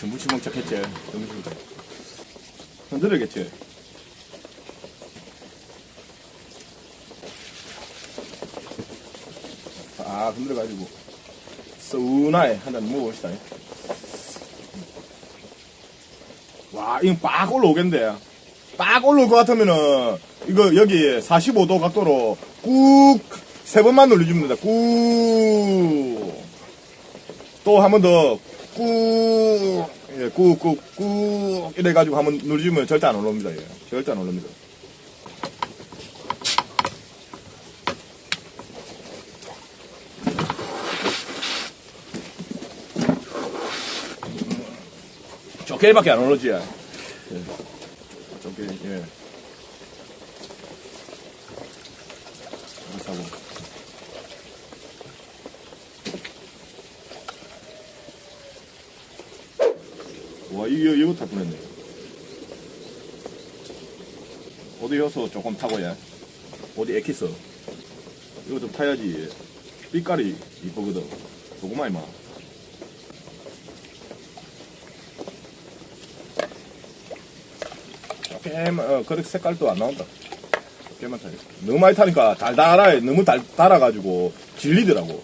그렇지 무치멍짝했지 음식 흔들어겠지. 아 흔들어가지고. 서운하게 한잔 먹어봅시다. 와 이거 빡 올라오겠는데. 빡 올라올 것 같으면은 이거 여기 45도 각도로 꾹 세 번만 눌러주면 된다. 꾹. 또 한 번더 꾹, 예, 꾹, 꾹, 꾹, 이래가지고 한번 누르면 절대 안 올라옵니다. 예. 절대 안 올라옵니다. 쪼개밖에 안 올라오지. 예. 예. 이렇게 하고. 이거, 이거 다 보냈네. 어디 여서 조금 타고, 야. 어디 액기스. 이거 좀 타야지. 빛깔이 이쁘거든. 조금만 임마. 조금만, 어, 그렇게 색깔도 안 나온다. 조금만 타야 너무 많이 타니까 달달해. 너무 달, 달아가지고 질리더라고.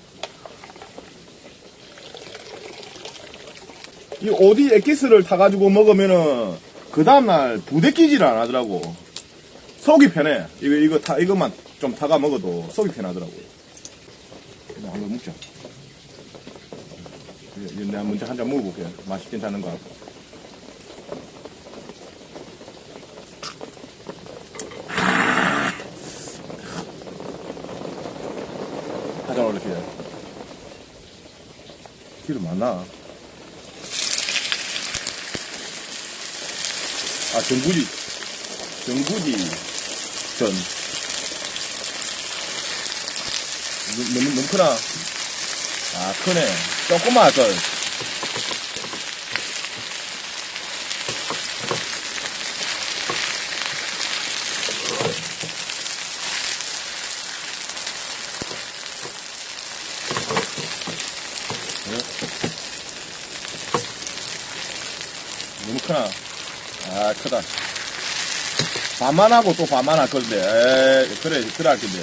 이 어디 엑기스를 타가지고 먹으면은 그 다음날 부대끼지를 안 하더라고. 속이 편해. 이거 이거 타 이것만 좀 타가 먹어도 속이 편하더라고. 그냥 한번 먹자. 이거 이거 내가 먼저 한 잔 먹어볼게. 맛이 괜찮은가. 한잔 올릴게. 기름 많나? 아, 전구지. 전구지 전. 너무, 너무, 크나? 아, 크네. 조금만 걸. 너무 크나? 아, 크다. 반만 하고 또 반만 할 건데, 에이, 그래, 그래 할 건데.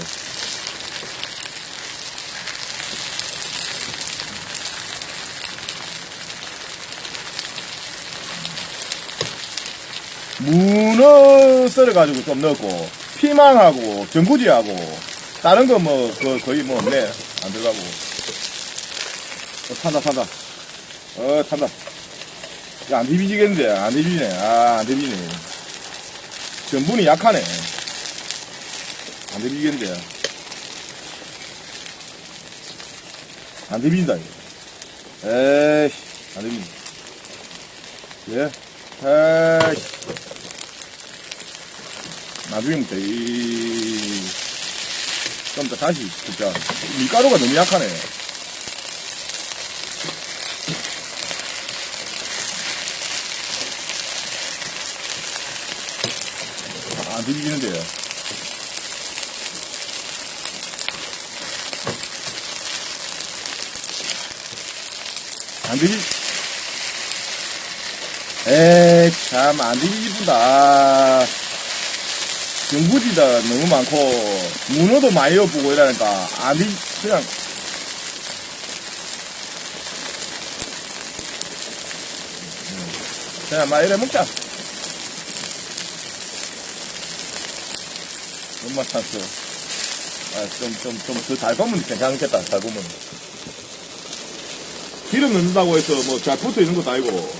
문어 썰어가지고 좀 넣고, 피망하고, 전구지하고, 다른 거 뭐, 그 거의 뭐 없네. 안 들어가고. 어, 탄다, 탄다. 어, 탄다. 야, 안 비비지겠는데, 안 비비네. 아, 안 비비네. 전분이 약하네. 안 비비겠는데. 안 비빈다. 에이씨, 안 비빈다. 예? 에이씨. 나중에 먹자, 이. 좀더 다시, 진짜. 밀가루가 너무 약하네. 안 비비는데요. 안 비비. 에이, 참, 안 비비분다. 전부지다 너무 많고, 문어도 많이 엿보고 이러니까, 안 비비, 그냥. 그냥 막 이래 먹자. 엄마 찬스. 아, 좀, 좀, 좀, 더 달구면 괜찮겠다, 달구면. 기름 넣는다고 해서 뭐 잘 붙어 있는 것도 아니고.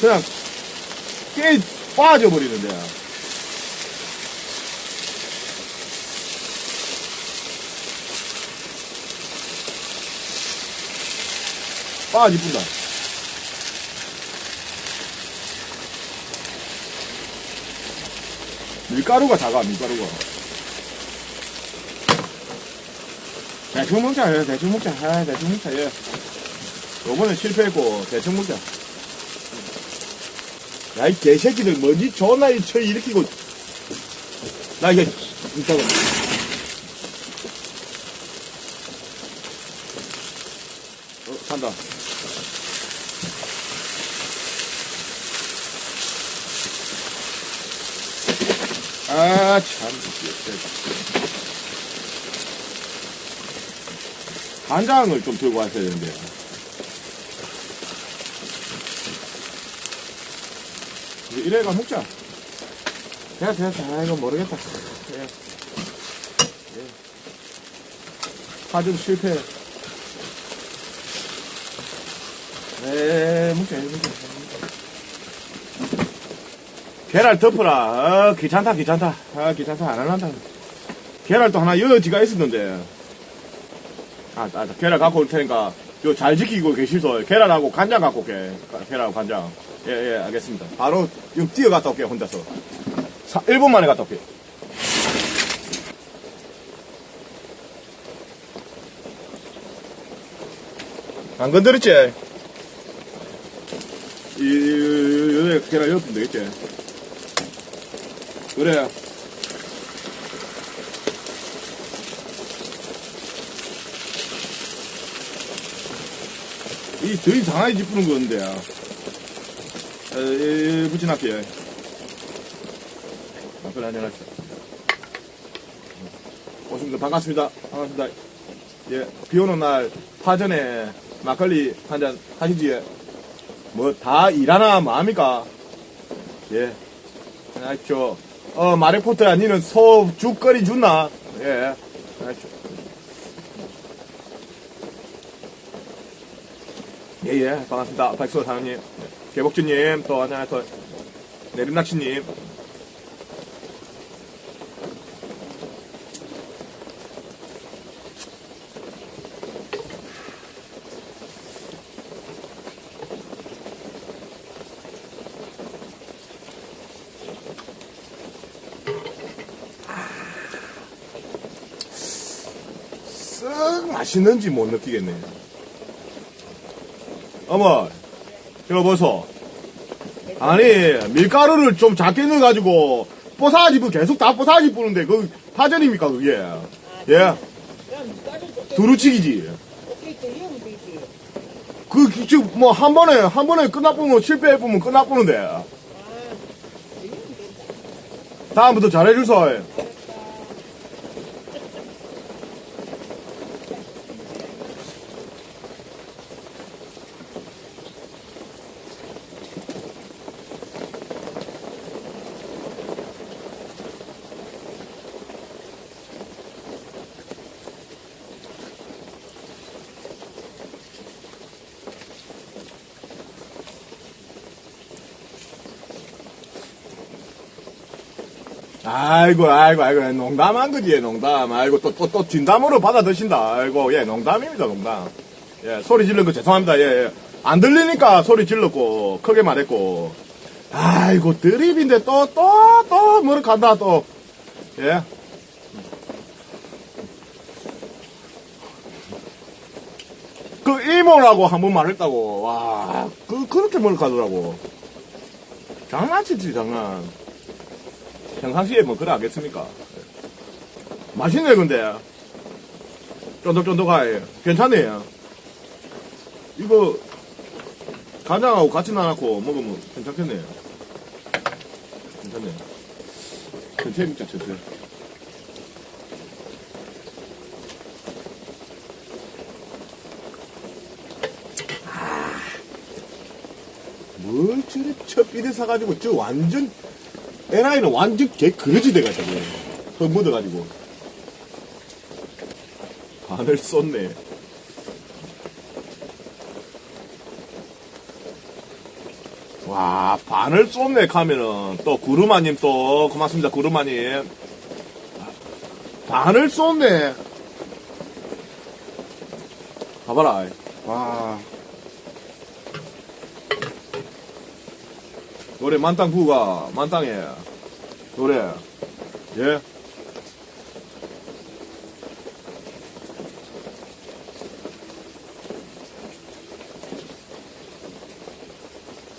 그냥, 깨 빠져버리는데. 빠지뿐다. 밀가루가 작아, 밀가루가. 대충 먹자, 예, 대충 먹자, 아, 대충 먹자, 예. 요번에 실패했고, 대충 먹자. 야, 이 개새끼들, 뭐지? 전화 이처 일으키고. 나 이게, 이따가. 산다. 아, 참. 간장을 좀 들고 왔어야 되는데. 이제 이래가 먹자. 됐다, 됐다. 아, 이거 모르겠다. 예. 예. 파전 실패. 에, 먹자, 먹자. 계란 덮어라. 어, 귀찮다, 귀찮다. 아, 귀찮다. 안 할란다. 계란도 하나 여지가 있었는데. 아, 아, 계란 갖고 올 테니까, 요 잘 지키고 계시소. 계란하고 간장 갖고 올게. 가- 계란하고 간장. 예, 예, 알겠습니다. 바로, 좀 뛰어갔다 올게요, 혼자서. 사, 1분 만에 갔다 올게요. 안 건드렸지? 이, 이, 이, 이, 계란 옆으면 되겠지? 그래. 이 저희 장아지 짚는 건데. 에, 에, 붙여놨게. 아, 그래, 안녕하세요. 오십니다. 반갑습니다. 반갑습니다. 예, 비 오는 날 파전에 막걸리 한 잔 하시지. 뭐, 다 일하나 마합니까? 예. 알죠. 어, 마레포트야, 니는 소, 죽거리 줬나? 예. 예, 예. 반갑습니다. 박수 사장님. 개복주님, 또 안녕하세요. 내림낚시님. 맛있는지 못 느끼겠네. 어머, 이거 보소. 아니, 밀가루를 좀 작게 넣어가지고, 뽀사지, 부 계속 다 뽀사지 뿌는데, 그, 파전입니까, 그게? 예? 두루치기지. 그, 지금, 뭐, 한 번에, 한 번에 끝나보면, 실패해보면 끝나보는데. 다음부터 잘해주소. 아이고, 아이고, 아이고, 농담한 거지, 농담. 아이고, 또, 또, 또, 진담으로 받아 드신다. 아이고, 예, 농담입니다, 농담. 예, 소리 지른 거 죄송합니다. 예, 예. 안 들리니까 소리 질렀고, 크게 말했고. 아이고, 드립인데 또, 또, 또, 뭐를 간다, 또. 예. 그 이모라고 한 번 말했다고. 와, 그, 그렇게 뭘 가더라고. 장난치지, 장난. 평상시에 뭐 그래 하겠습니까? 맛있네 근데. 쫀득쫀득하게. 괜찮네요. 이거 간장하고 같이 나눠고 먹으면 괜찮겠네요. 괜찮네요. 전체 진짜 뭘 저리 첩비대 사가지고 저 완전 NI는 완전 개 그러지 돼가지고 흙 묻어가지고. 반을 쏟네. 와 반을 쏟네 가면은 또 구르마님 또. 고맙습니다 구르마님. 반을 쏟네. 봐봐라. 와 노래 만땅 구가 만땅에 노래 예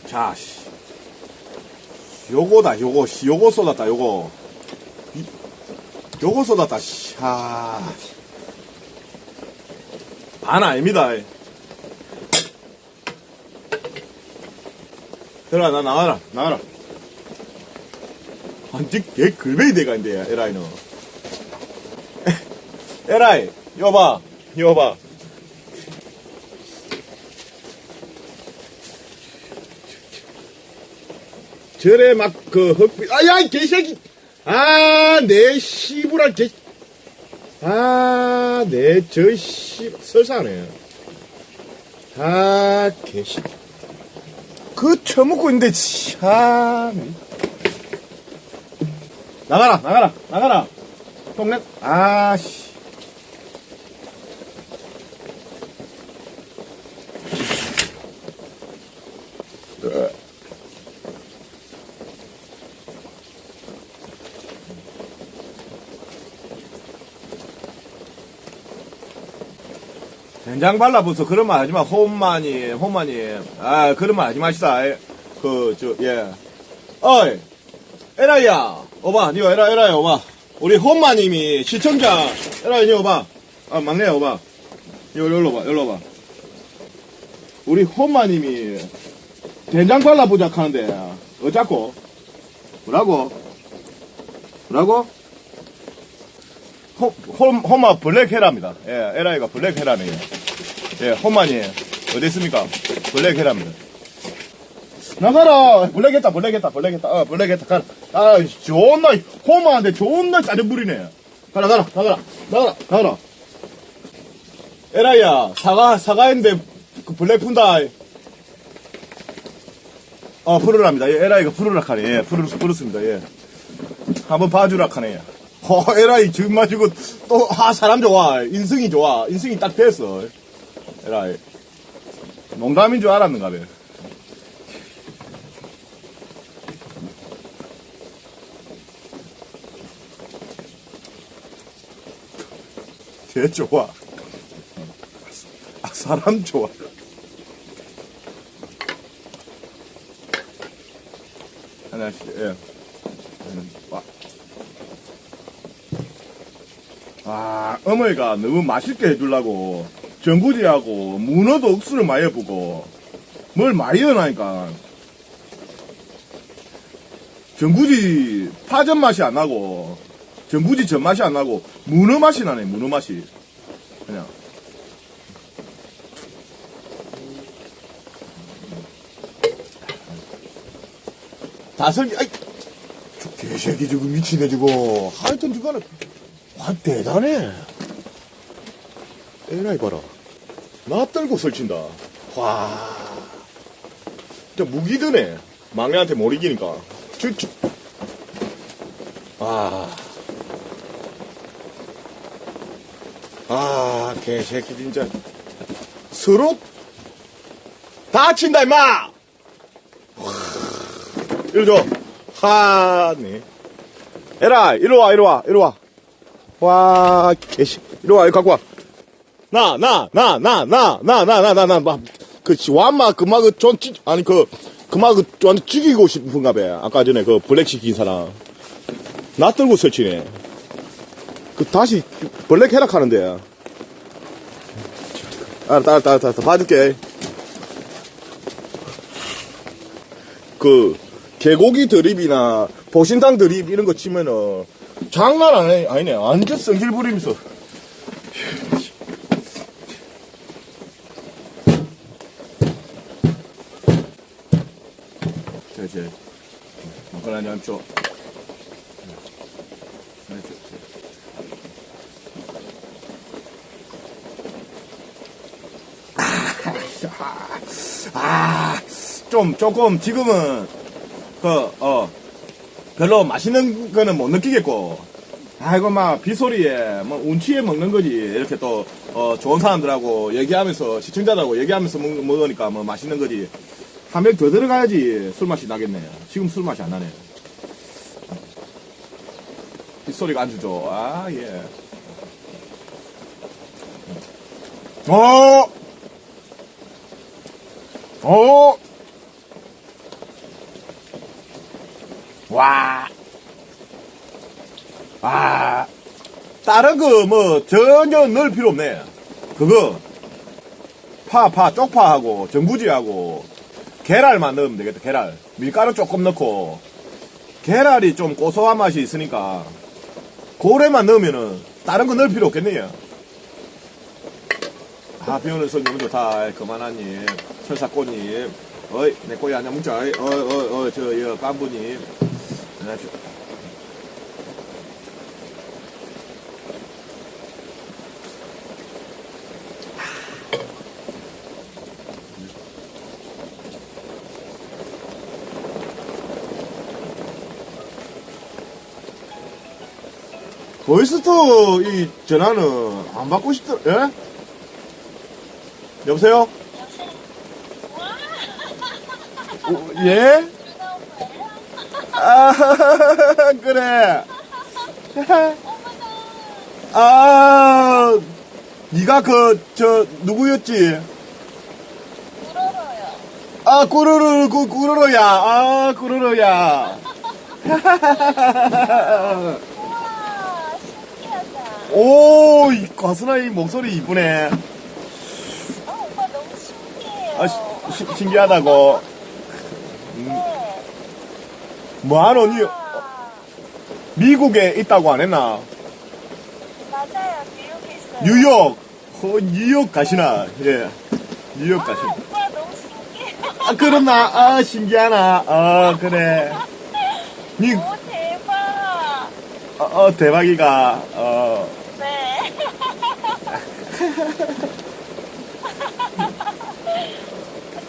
자, 씨. 요거다, 요거, 씨. 요거 쏟았다, 요거. 이- 요거 쏟았다, 씨. 아. 반 아닙니다. 들어가, 나 나와라, 나와라. 완전 개 글베이 대가 인데, 에라이는. 에라이, 이거 봐, 이거 봐. 절에 막, 그, 흑비, 아, 야, 이 개새끼! 아, 내 씨부랄 개, 아, 내, 저 씨, 설사네. 아, 개씨. 그, 처먹고 있는데, 참. 나가라, 나가라, 나가라. 동네, 아, 씨. 된장 발라붙어 그런 말 하지 마. 홈마니, 홈마니. 아, 그런 말 하지 마시다. 그, 저, 예. 어이, 에라이야. 오바, 니가 에라, 에라야, 오바. 우리 홈마님이 시청자, 에라이, 니 오바. 아, 막내야, 오바. 이거, 열로 봐, 열로 봐. 우리 홈마님이 된장 발라보자 하는데, 어쩌고? 뭐라고? 뭐라고? 홈, 홈, 홈마 블랙 헤라입니다. 예, 에라이가 블랙 헤라네요. 예, 홈마니, 어디 있습니까? 블랙 헤라입니다. 나가라! 블랙 했다, 블랙 했다, 블랙 했다, 어, 블랙 했다, 가라. 아, 존나, 홈마한테 존나 짜증부리네. 가라, 가라, 나가라, 나가라, 나가라. 에라이야, 사과, 사과했는데, 그 블랙 푼다. 어, 푸르랍니다. 예, 에라이가 푸르락 하네. 예, 푸르, 푸르습니다. 예. 한번 봐주락 하네. 어, 에라이 지금 또, 아, 사람 좋아. 인성이 좋아. 인성이 딱 됐어. 에라이. 농담인 줄 알았는가 봐. 개 좋아. 아, 사람 좋아. 하나씩, 예. 음, 와. 아, 어머니가 너무 맛있게 해주려고 전구지하고 문어도 억수를 많이 해보고 뭘 많이 해놔니까. 전구지 파전 맛이 안 나고 전구지 전 맛이 안 나고 문어 맛이 나네 문어 맛이. 그냥. 다슬기 아이 저 개새끼 저거 미치네 저거 하여튼 저거는 와 대단해 에라이 봐라 나 떨고 설친다 와 진짜 무기드네 막내한테 못 이기니까 저, 저. 아. 아, 개새끼, 진짜. 서로 다친다, 임마! 와, 줘. 하네. 에라, 이리 와, 이리 와, 이리 와. 와, 개새 이리 와, 이리 갖고 와. 나, 나, 나, 나, 나, 나, 나, 나, 나, 나, 막, 그, 와마, 그마, 그, 전, 찌, 아니, 그, 그마, 그, 완전 죽이고 싶은가 봐. 아까 전에 그, 블랙 시 킨 사람. 나 떨고 설치네. 그, 다시, 블랙 해락 하는데. 알았다, 알았다, 알았다. 봐줄게. 그, 개고기 드립이나, 보신탕 드립 이런 거 치면은, 장난 아니, 아니네. 완전 성질 부리면서. 이제, 막걸리 줘, 줘. 아, 좀, 조금, 지금은, 그, 어, 별로 맛있는 거는 못 느끼겠고, 아이고, 막, 빗소리에, 뭐, 운치에 먹는 거지. 이렇게 또, 어, 좋은 사람들하고 얘기하면서, 시청자들하고 얘기하면서 먹, 먹으니까 뭐 맛있는 거지. 한병 더 들어가야지 술 맛이 나겠네. 지금 술 맛이 안 나네. 빗소리가 안 주죠. 아, 예. 어! 어! 와! 아, 다른 거 뭐 전혀 넣을 필요 없네. 그거 파, 파, 쪽파하고 정부지하고 계랄만 넣으면 되겠다, 계랄. 밀가루 조금 넣고, 계랄이 좀 고소한 맛이 있으니까, 고래만 넣으면은, 다른 거 넣을 필요 없겠네요. 아, 비 오는 sol 너무 좋다. 그만하님. 철사꽃님. 어이, 내 꼬리 안녕 뭉쳐. 어이, 어이, 어이, 어이, 저, 여, 깐부님. 보이스터 이 전화는 안 받고 싶더, 예? 여보세요? 오, 예? 아, 그래. 아, 니가 그, 저, 누구였지? 아, 꾸르르, 꾸, 꾸르르야. 아, 꾸르르야. 오, 이 가스나이 목소리 이쁘네. 어, 오빠 너무 신기해요. 아, 시- 시- 신기하다고. 네. 뭐하노, 니, 우와, 미국에 있다고 안 했나? 맞아요. 뉴욕에 있어요. 뉴욕. 어, 뉴욕 가시나? 예. 뉴욕 아, 가시나? 오빠 너무 신기해요. 아, 그렇나? 아, 신기하나? 아, 그래. 니, 오, 대박. 어, 어, 대박이가, 어, 네.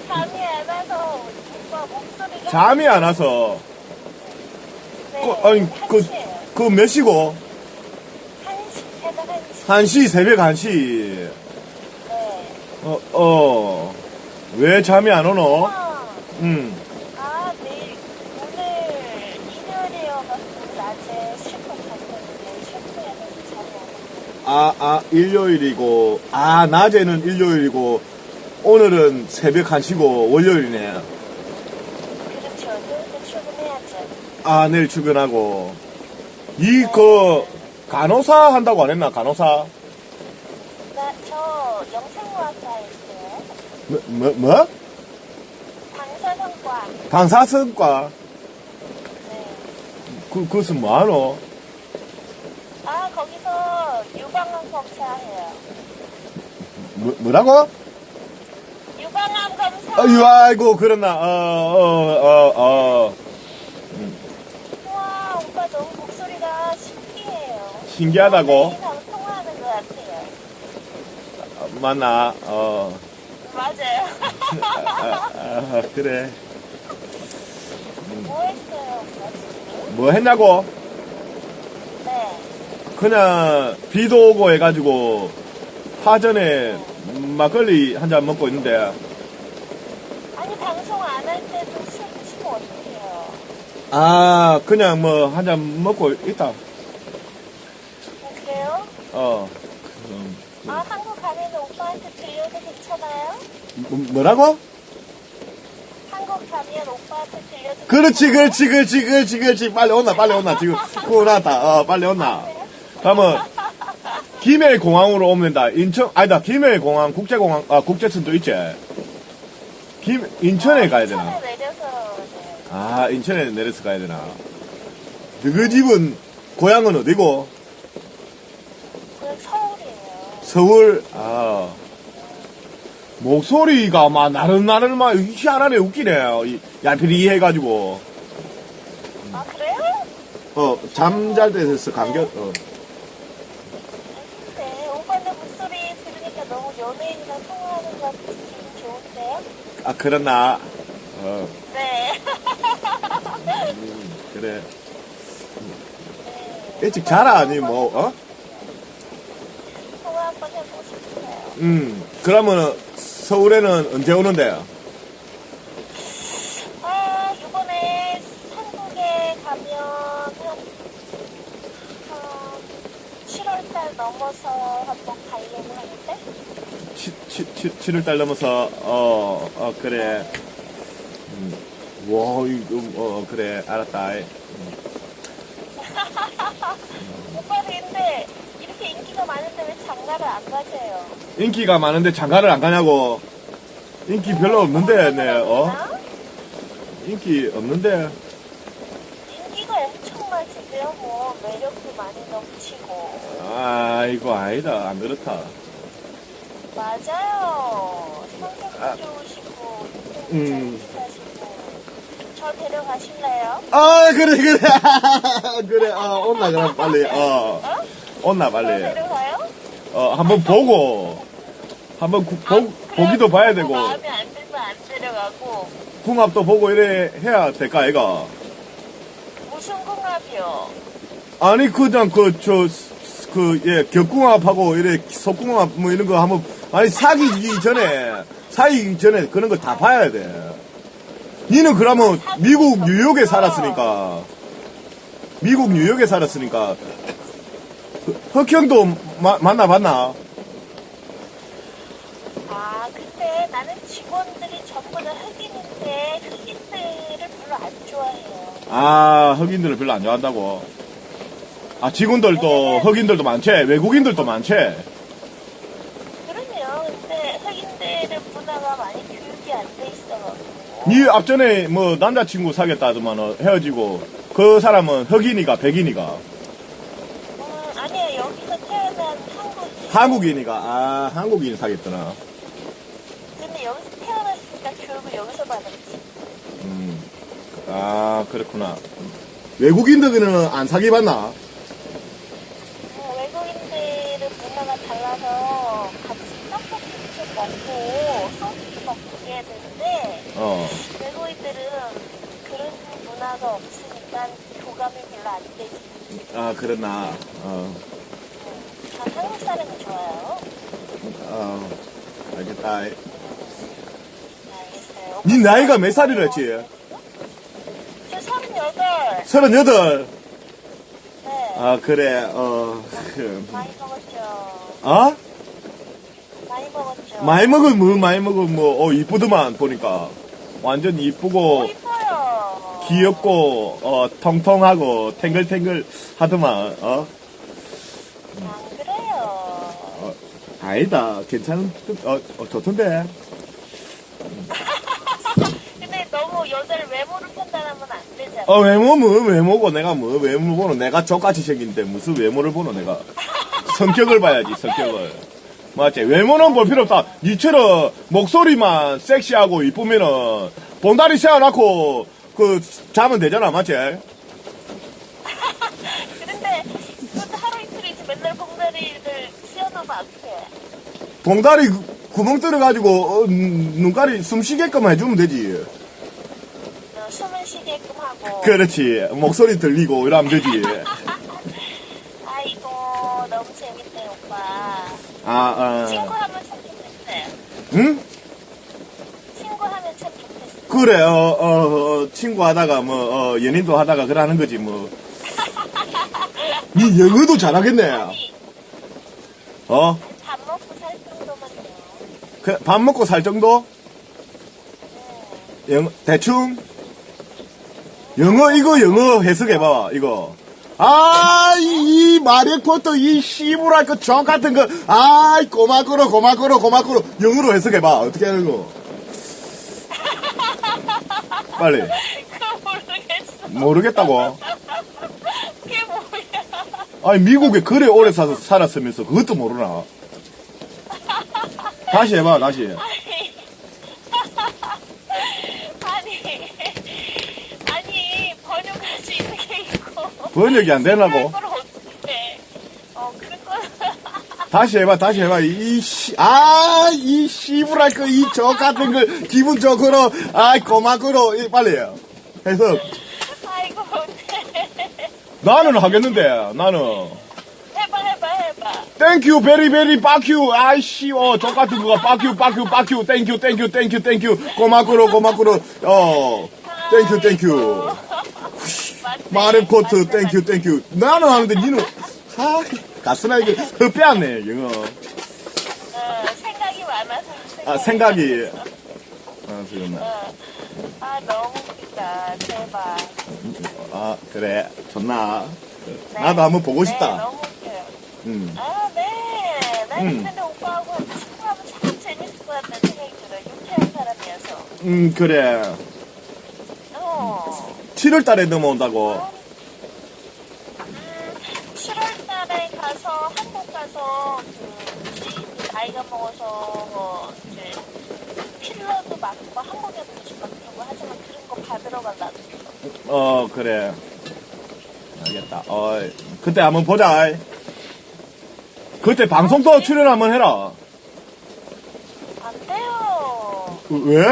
잠이 안 와서 오빠 목소리가. 잠이 안 와서, 네. 그, 아니, 그. 그 몇 시고? 한 시, 새벽 한시. 한시 새벽 한시 네. 어, 어. 왜 잠이 안 오노? 음. 아, 내일, 오늘 일요일이어가지고 낮에 쉴것 같았는데, 쉴거에는 잠이 안 와요. 아, 아, 일요일이고, 아, 낮에는 일요일이고, 오늘은 새벽 한시고 월요일이네. 그렇죠. 내일도 아, 내일 출근하고. 이, 그, 간호사 한다고 안 했나, 간호사? 나, 저 영상과학과에 있어요. 뭐, 뭐, 뭐? 방사선과. 방사선과. 네. 그, 그것은 뭐 하노? 아, 거기서 유방암 검사해요. 뭐, 뭐라고? 유방암 검사. 어, 유, 아이고, 그렇나, 어, 어, 어, 어. 우와, 오빠 너무 목소리가 신기하다고? 연예인하고 통화하는 것 같아요. 맞나, 어. 맞아요. 아, 아, 그래. 뭐 했어요, 오빠 지금? 뭐 했냐고? 네. 그냥 비도 오고 해가지고 파전에 막걸리 한 잔 먹고 있는데 아니, 방송 안 할 때도 술 드시면 어떡해요? 아 그냥 뭐 한 잔 먹고 있다 어 음, 아, 한국 가면 오빠한테 들려도 괜찮아요? 뭐, 뭐라고? 한국 가면 오빠한테 들려도 그렇지 괜찮아요? 그렇지 그렇지 그렇지 그렇지 빨리 온나 빨리 온나 지금 놨다 어 빨리 온나 그러면 김해 공항으로 오면 된다 인천 아니다 김해 공항 국제 공항 아 국제선도 있지 김 인천에 가야 되나 내려서 네. 아, 인천에 내려서 가야 되나. 너그 집은, 고향은 어디고? 그 서울, 아. 목소리가 막 나른나른 막 희한하네, 웃기네. 이 얄피리 해가지고. 아, 그래요? 어, 잠잘 때 됐어, 감겨, 어. 네, 오빠네 목소리 들으니까 너무 연예인이랑 통화하는 것 같은 기분 좋은데요? 아, 그렇나. 어, 네. 음, 그래. 네. 일찍 자라, 아니, 뭐, 어? 통화 한번 해보고 싶어요. 음, 그러면 서울에는 언제 오는데? 아, 이번에 한국에 가면 한, 한 7월달 넘어서 한번 가려고 하는데? 7월달 넘어서, 어, 어, 그래. 음, 와, 이거, 어, 그래, 알았다. 오빠 근데 인기가 많은데 왜 장가를 안 가세요? 인기가 많은데 장가를 안 가냐고. 인기 별로 없는데, 네, 어? 어? 인기 없는데. 인기가 엄청 많으세요. 뭐 매력도 많이 넘치고. 아, 이거 아니다. 안 그렇다. 맞아요. 성격도 아. 좋으시고, 음. 잘하시고. 저 데려가실래요? 아, 그래, 그래. 그래, 어, 온나, 그럼 빨리, 어. 어? 온나, 저 빨리. 어, 한번 보고. 한번 구- 보, 아, 보기도 봐야 되고. 마음에 안 들면 안 데려가고. 궁합도 보고 이래 해야 될까, 아이가? 무슨 궁합이요? 아니, 그냥 그, 저, 그, 예, 격궁합하고, 이래, 속궁합, 뭐, 이런 거 한번, 아니, 사귀기 전에, 사귀기 전에 그런 거 다 봐야 돼. 니는 그러면 미국 뉴욕에 살았으니까, 미국 뉴욕에 살았으니까, 흑- 흑형도 마- 만나봤나? 아, 근데 나는 직원들이 전부 다 흑인인데, 흑인들을 별로 안 좋아해요. 아, 흑인들을 별로 안 좋아한다고. 아, 직원들도, 흑인들도 많지, 외국인들도 많지. 그러네요. 근데 흑인들의 문화가 많이 교육이 안 돼 있어가지고. 니 앞전에 뭐 남자친구 사귀었다더만 헤어지고 그 사람은 흑인이가 백인이가 음, 아니에요. 여기서 태어난 한국. 한국인이가 아 한국인 사귀었더나 근데 여기서 태어났으니까 교육을 여기서 받았지. 음. 아 그렇구나 외국인들은 안 사귀봤나 음, 외국인들의 문화가 달라서 같이 떡볶이도 먹고 소스도 먹고 그래야 되는데 어 외국인들은 그런 문화가 없으니까 교감이 별로 안 되지. 아 그랬나 어, 어 알겠다. 니 나이가 몇 살이랬지 저 38. 서른여덟 네. 아 그래 어 그, 많이 먹었죠. 어? 많이 먹었죠. 많이 먹은 뭐 많이 먹은 뭐 어, 이쁘더만 보니까 완전 이쁘고 어, 이뻐요. 귀엽고 어 통통하고 탱글탱글 하더만 어 안 그래요. 아니다. 괜찮은 듯- 어, 어 좋던데. 근데 너무 여자를 외모를 판단하면 안 되잖아. 어 외모 뭐 외모고 내가 뭐 외모 보노 내가 저같이 생긴데 무슨 외모를 보노 내가. 성격을 봐야지 성격을. 맞지? 외모는 볼 필요 없다. 니처럼 목소리만 섹시하고 이쁘면은 봉다리 세워놓고 그 자면 되잖아 맞지? 그런데 그것도 하루 이틀이지. 맨날 봉다리를 씌워놓으면 안 돼. 봉다리 구- 구멍 뚫어가지고 어, 눈- 눈깔이 숨 쉬게끔 해주면 되지 어, 숨을 쉬게끔 하고. 그렇지 목소리 들리고 이러면 되지 아이고 너무 재밌네 오빠. 아, 친구하면 참 좋겠어요. 응? 친구 하면 참 좋겠어. 그래, 어, 어, 어, 친구 하다가, 뭐, 어, 연인도 하다가 그러는 거지, 뭐. 니 영어도 잘하겠네. 아니 어? 밥 먹고 살 정도만요. 그, 밥 먹고 살 정도? 네. 영, 대충? 영어, 이거 영어 해석해봐, 이거. 아, 이, 이 마력포터, 이 씨부랄 그 정 같은 거, 아, 이 고마꾸로, 고마꾸로, 고마꾸로, 영어로 해석해봐. 어떻게 하는 거? 빨리. 모르겠어. 모르겠다고. 그게 뭐야? 아니 미국에 그래 오래 사, 살았으면서 그것도 모르나? 다시 해봐 다시. 아니, 아니, 번역할 수 있는 게 있고. 번역이 안 되나고 그걸 어떻게 어, 그런 거. 다시 해봐 다시 해봐. 이 씨 아 이 씨부랄 거 이 저 같은 거 기분 좋고로 아이 고마고로. 이, 빨리 해서. 아이고, 못해. 나는 하겠는데 나는. 땡큐 베리 베리 빠큐 아이씨 어저 같은 거가 빠큐 빠큐 빠큐 땡큐 땡큐 땡큐 땡큐 고마고로 고마고로 어 땡큐 땡큐 맞네, 땡큐 땡큐 나는 하는데 니는 아 가스나 이게 영어 맞네. 어, 생각이 많아서. 아 생각이 아 그렇나 어. 아, 너무 웃기다. 대박. 아 그래 좋나 네. 나도 한번 보고 네, 싶다 너무 웃겨요. 음. 아, 네. 나 음. 근데 오빠하고 친구하면 참 재밌을 것 같다는 생각이 들어요. 유쾌한 사람이어서. 음 그래 어, 7월 달에 넘어온다고. 음, 7월 달에 가서, 한국 가서, 그, 뭐지, 나이가 먹어서, 뭐, 이제, 필러도 맞고, 한국에 무슨 막 그런 거 하지만 그런 거 받으러 가려고. 어, 그래. 알겠다. 어, 그때 한번 보자. 그때 방송도 출연 한번 해라. 안 돼요. 왜?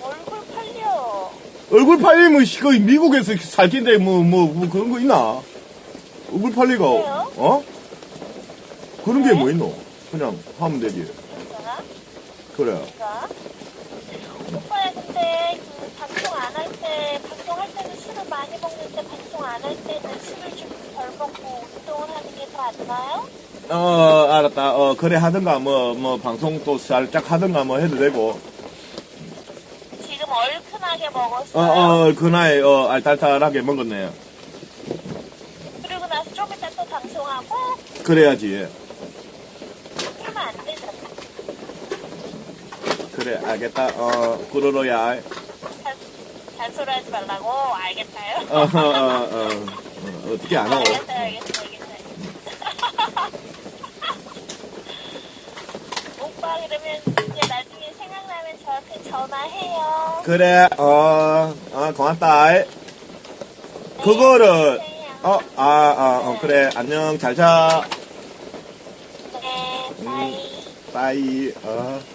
얼굴 팔려. 얼굴 팔리면 씨, 거의 미국에서 살 텐데 뭐, 뭐, 뭐 그런 거 있나? 얼굴 팔리가, 왜요? 어? 그런 게 왜? 뭐 있노? 그냥 하면 되지. 그래. 오빠야, 근데, 그, 방송 안 할 때, 때는 술을 많이 먹는데, 방송 안 할 때는 술을 좀 덜 먹고, 운동을 하는 게 더 안 나아요? 어, 알았다. 어, 그래 하든가, 뭐, 뭐, 방송 또 살짝 하든가 뭐 해도 되고. 지금 얼큰하게 어, 먹었어요. 어, 그 나이, 어, 알딸딸하게 먹었네. 그리고 나서 좀 이따 또 방송하고, 그래야지. 그러면 안 되잖아. 그래, 알겠다. 어, 꾸르르야. 잔- 잔소리 하지 말라고, 알겠어요? 어, 어, 어, 어, 어, 어떻게 안 하? 알겠어요, 알겠어요, 알겠어요. 오빠, 그러면 이제 나중에 생각나면 저한테 전화해요. 그래, 어, 어, 고맙다. 네, 그거를, 안녕히 계세요. 어, 아, 아, 어, 그래. 안녕, 잘 자. 네, 음. 바이. 빠이, 어.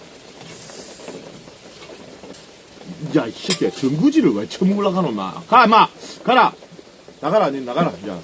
야, 이 새끼야, 전구지를 왜 처음 올라가노, 나. 가, 임마! 가라! 나가라, 니 나가라, 야.